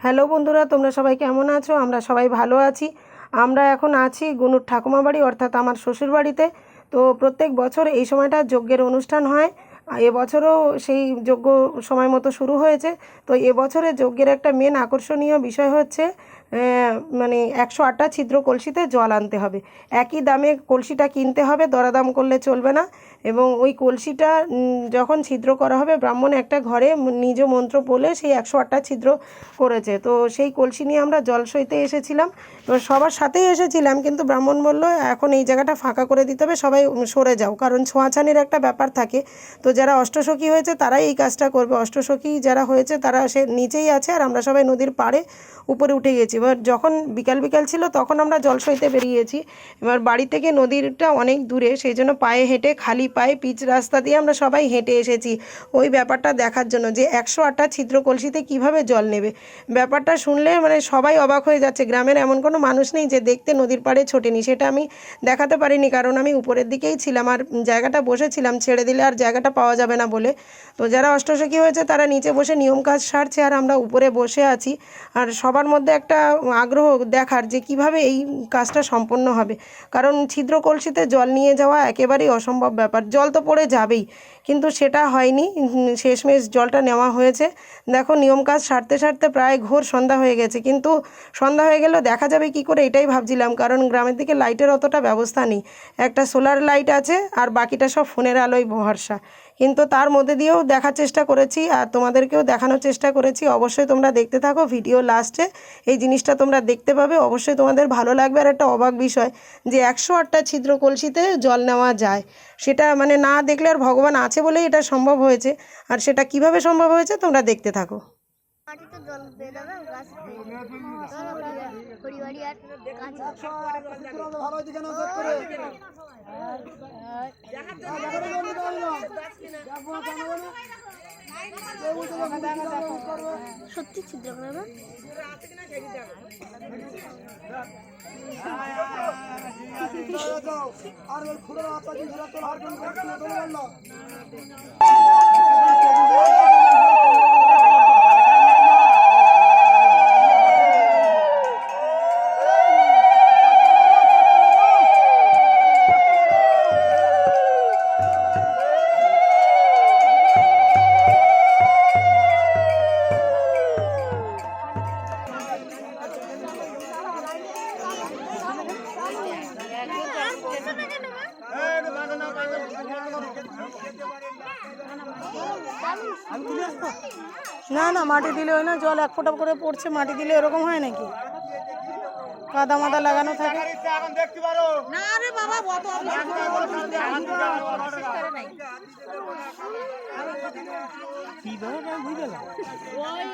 Hello বন্ধুরা, তোমরা সবাই কেমন আছো? আমরা সবাই ভালো আছি। আমরা এখন আছি গুনুর ঠাকুমা বাড়ি অর্থাৎ আমার শ্বশুর বাড়িতে তো প্রত্যেক বছর এই সময়টা যজ্ঞের অনুষ্ঠান হয়। এবছরও সেই যজ্ঞ সময় মতো শুরু হয়েছে। তো এবছরে যজ্ঞের একটা মেন আকর্ষণীয় বিষয় হচ্ছে মানে একশো আটটা ছিদ্র কলসিতে জল আনতে হবে। একই দামে কলসিটা কিনতে হবে, দরাদাম করলে চলবে না। এবং ওই কলসিটা যখন ছিদ্র করা হবে, ব্রাহ্মণ একটা ঘরে নিজ মন্ত্র বলে সেই একশো আটটা ছিদ্র করেছে। তো সেই কলসি নিয়ে আমরা জল সইতে এসেছিলাম। এবার সবার সাথেই এসেছিলাম, কিন্তু ব্রাহ্মণ বলল, এখন এই জায়গাটা ফাঁকা করে দিতে হবে, সবাই সরে যাও। কারণ ছোঁয়াছানির একটা ব্যাপার থাকে। তো যারা অষ্টসখী হয়েছে, তারাই এই কাজটা করবে। অষ্টসখী যারা হয়েছে, তারা সে নিচেই আছে, আর আমরা সবাই নদীর পাড়ে উপরে উঠে গেছি। এবার যখন বিকাল বিকাল ছিল, তখন আমরা জল সইতে বেরিয়েছি। এবার বাড়ি থেকে নদীরটা অনেক দূরে, সেই জন্য পায়ে হেঁটে, খালি পায়ে, পিচ রাস্তা দিয়ে আমরা সবাই হেঁটে এসেছি। ওই ব্যাপারটা দেখার জন্য যে একশো আটটা ছিদ্র কলসিতে কীভাবে জল নেবে। ব্যাপারটা শুনলে মানে সবাই অবাক হয়ে যাচ্ছে। গ্রামের এমন কোনো মানুষ নেই যে দেখতে নদীর পাড়ে ছোটেনি। সেটা আমি দেখাতে পারিনি, কারণ আমি উপরের দিকেই ছিলাম আর জায়গাটা বসেছিলাম। ছেড়ে দিলে আর জায়গাটা পাওয়া যাবে না বলে। তো যারা অষ্টসখী হয়েছে, তারা নিচে বসে নিয়ম কাজ সারছে আর আমরা উপরে বসে আছি। আর সবার মধ্যে একটা আগ্রহ দেখার যে কীভাবে এই কাজটা সম্পন্ন হবে। কারণ ছিদ্র কলসিতে জল নিয়ে যাওয়া একেবারেই অসম্ভব ব্যাপার। জল তো পড়ে যাবেই, কিন্তু সেটা হয়নি। শেষমেশ জলটা নেওয়া হয়েছে। দেখো, নিয়ম কাজ সারতে সারতে প্রায় ঘোর সন্ধ্যা হয়ে গেছে, কিন্তু সন্ধ্যা হয়ে গেলেও দেখা যাবে কি করে এটাই ভাবছিলাম। কারণ গ্রামের দিকে লাইটের অতটা ব্যবস্থা নেই। একটা সোলার লাইট আছে আর বাকিটা সব ফোনের আলোয় ভরসা। কিন্তু তার মধ্যে দিয়েও দেখার চেষ্টা করেছি আর তোমাদেরকেও দেখানোর চেষ্টা করেছি অবশ্যই তোমরা দেখতে থাকো ভিডিও লাস্টে এই জিনিসটা তোমরা দেখতে পাবে অবশ্যই তোমাদের ভালো লাগবে আর একটা অবাক বিষয় যে একশো আটটা ছিদ্র কলসিতে জল নেওয়া যায় সেটা মানে না দেখলে আর ভগবান আছে বলেই এটা সম্ভব হয়েছে আর সেটা কীভাবে সম্ভব হয়েছে তোমরা দেখতে থাকো মাটিতে জল বেঁধাবে গাছ পরিবারই আর গাছ না করে সত্যি ছিদ্র খুঁড়ে রাস্তা তোর আর না না না মাটি দিলে হয় না জল এক ফোঁটা করে পড়ছে মাটি দিলে এরকম হয় নাকি? কাদা মাদা লাগানো থাকে। ওই